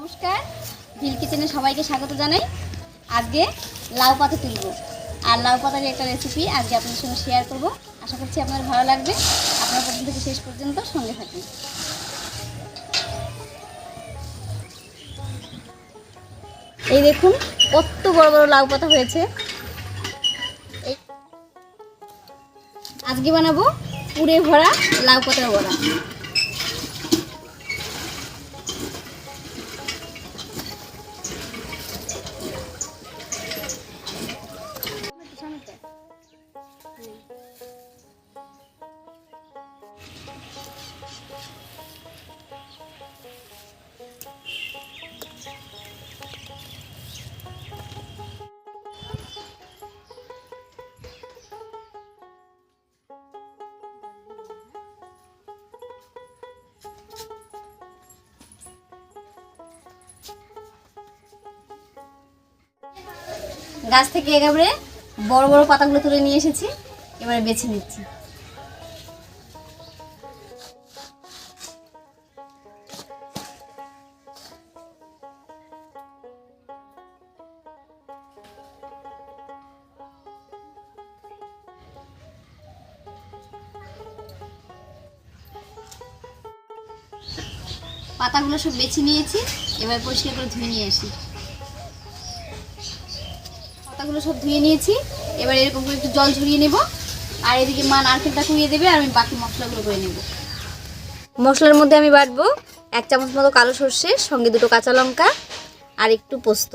নমস্কার। ভিল কিচেনে সবাইকে স্বাগত জানাই। আজকে লাউ পাতা তুলব। আর লাউ পাতার একটা রেসিপি আজকে আপনাদের সঙ্গে শেয়ার করব। আশা করছি আপনার ভালো লাগবে। আপনার প্রথম থেকে শেষ পর্যন্ত সঙ্গে থাকুন। এই দেখুন, কত বড় বড় লাউ পাতা হয়েছে। আজকে বানাবো পুরে ভরা লাউ পাতার বড়া। গাছ থেকে একেবারে বড় বড় পাতাগুলো তুলে নিয়ে এসেছি, এবারে বেছে নিচ্ছি। পাতাগুলো সব বেছে নিয়েছি, এবার পরিষ্কার করে ধুয়ে নিয়ে আসি। পাতাগুলো সব ধুয়ে নিয়েছি। এবার এরকম করে একটু জল ঝরিয়ে নেব। আর এদিকে মা নারকেলটা কুড়িয়ে দেবে আর আমি বাকি মশলাগুলো করে নেব। মশলার মধ্যে আমি বাটবো এক চামচ মতো কালো সর্ষে, সঙ্গে দুটো কাঁচা লঙ্কা আর একটু পোস্ত।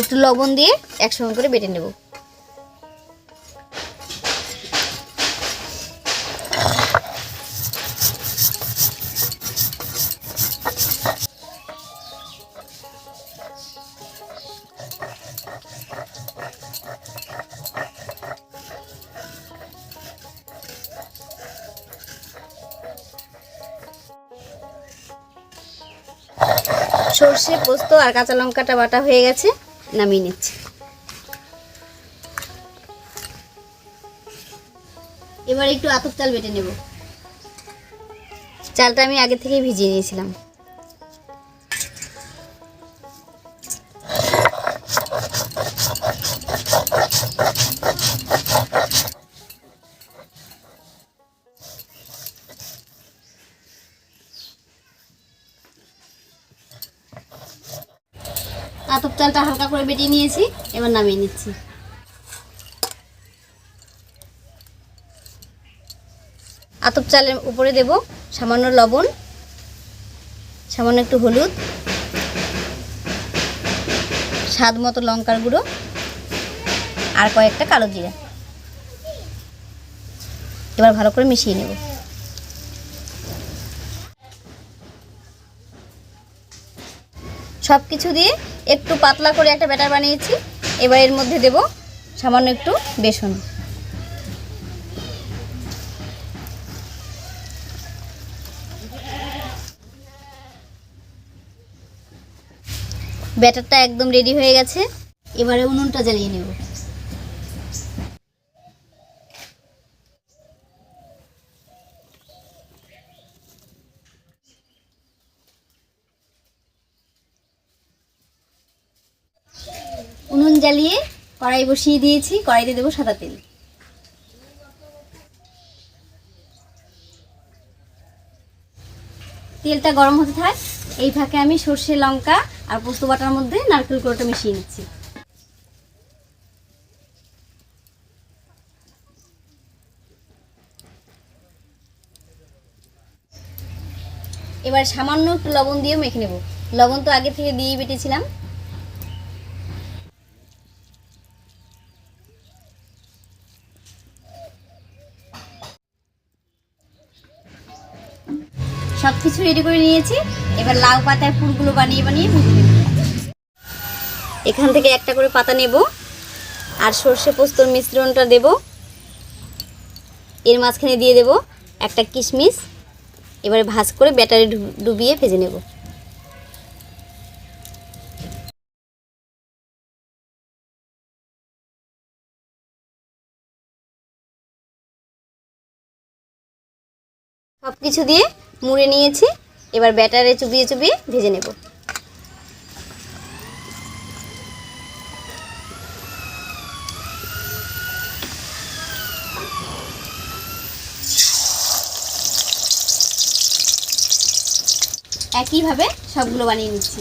একটু লবণ দিয়ে একসঙ্গে করে বেটে নেব। সর্ষে, পোস্ত আর কাঁচা লঙ্কাটা বাটা হয়ে গেছে, নামিয়ে নিচ্ছি। এবার একটু আতপ চাল বেটে নেব। চালটা আমি আগে থেকেই ভিজিয়ে নিয়েছিলাম। আতপ চালটা হালকা করে বেটিয়ে নিয়েছি, এবার নামিয়ে নিচ্ছি। আতপ চালের উপরে দেব সামান্য লবণ, সামান্য একটু হলুদ, স্বাদ মতো লঙ্কার গুঁড়ো, আর কয়েকটা কালো জিরা। এবার ভালো করে মিশিয়ে নেব। সব কিছু দিয়ে একটু পাতলা করে একটা ব্যাটার বানিয়েছি। এবার এর মধ্যে দেব সামান্য একটু বেসন। ব্যাটারটা একদম রেডি হয়ে গেছে। এবারে উনুনটা জ্বালিয়ে নেব। উনুন জ্বালিয়ে কড়াই বসিয়ে দিয়েছি, কড়াইতে দেবো সাদা তেল। তেলটা গরম হতে থাক, এই ফাঁকে আমি সর্ষে, লঙ্কা আর পোস্ত বাটার মধ্যে নারকেল কোড়াটা মিশিয়ে নিচ্ছি। এবার সামান্য একটু লবণ দিয়ে মেখে নেব। লবণ তো আগে থেকে দিয়েই বেটেছিলাম। সব কিছু রেডি করে নিয়েছি। এবার লাউ পাতায় ফুলগুলো বানিয়ে বানিয়ে এখান থেকে একটা করে পাতা নেব, আর সর্ষে পোস্তর মিশ্রণটা দেব। এর মাঝখানে দিয়ে দেব একটা কিশমিশ। এবারে ভাজ করে ব্যাটারে ডুবিয়ে ভেজে নেব। সব কিছু দিয়ে মুড়ে নিয়েছি এবার ব্যাটারে চুবিয়ে চুবিয়ে ভেজে নেব। একইভাবে সবগুলো বানিয়ে নিচ্ছি।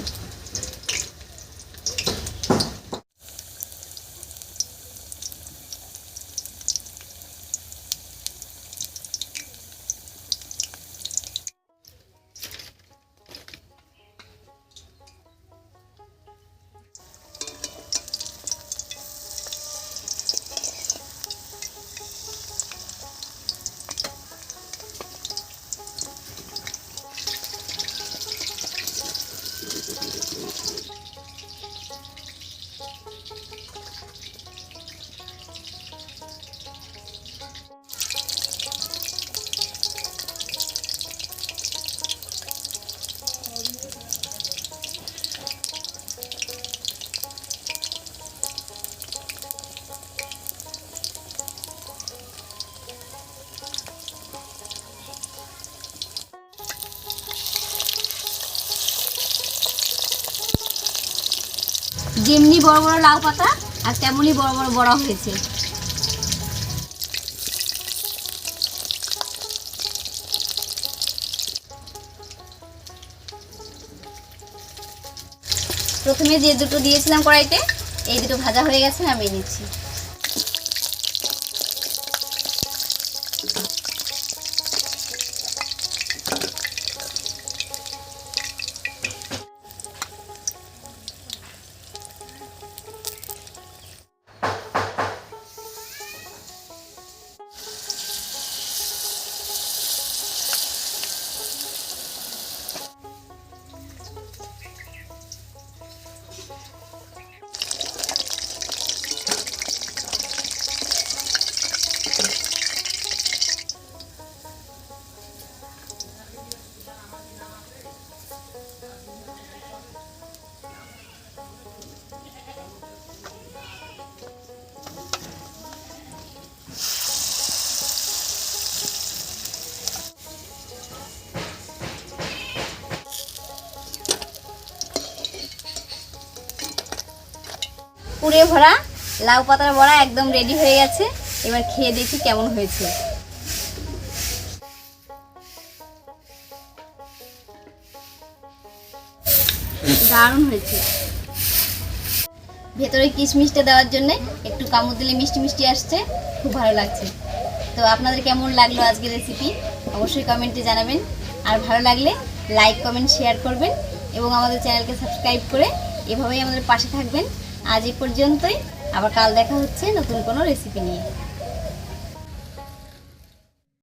যেমনি বড় বড় লাউ পাতা, আর তেমনই বড় বড় বড়া হয়েছে। প্রথমে যে দুটো দিয়েছিলাম কড়াইতে, এই দুটো ভাজা হয়ে গেছে, আমি নিচ্ছি পুড়ে ভরা লাউ পাতার বড়া একদম রেডি হয়ে গেছে। এবার খেয়ে দেখি কেমন হয়েছে। দারুণ হয়েছে। ভেতরে কিশমিশটা দেওয়ার জন্য একটু কামড় দিলে মিষ্টি মিষ্টি আসছে, খুব ভালো লাগছে। তো আপনাদের কেমন লাগল আজকের রেসিপি অবশ্যই কমেন্টে জানাবেন। আর ভালো লাগলে লাইক কমেন্ট শেয়ার করবেন এবং আমাদের চ্যানেলকে সাবস্ক্রাইব করে এভাবেই আমাদের পাশে থাকবেন। আজ এই পর্যন্তই। আবার কাল দেখা হচ্ছে নতুন কোনো রেসিপি নিয়ে।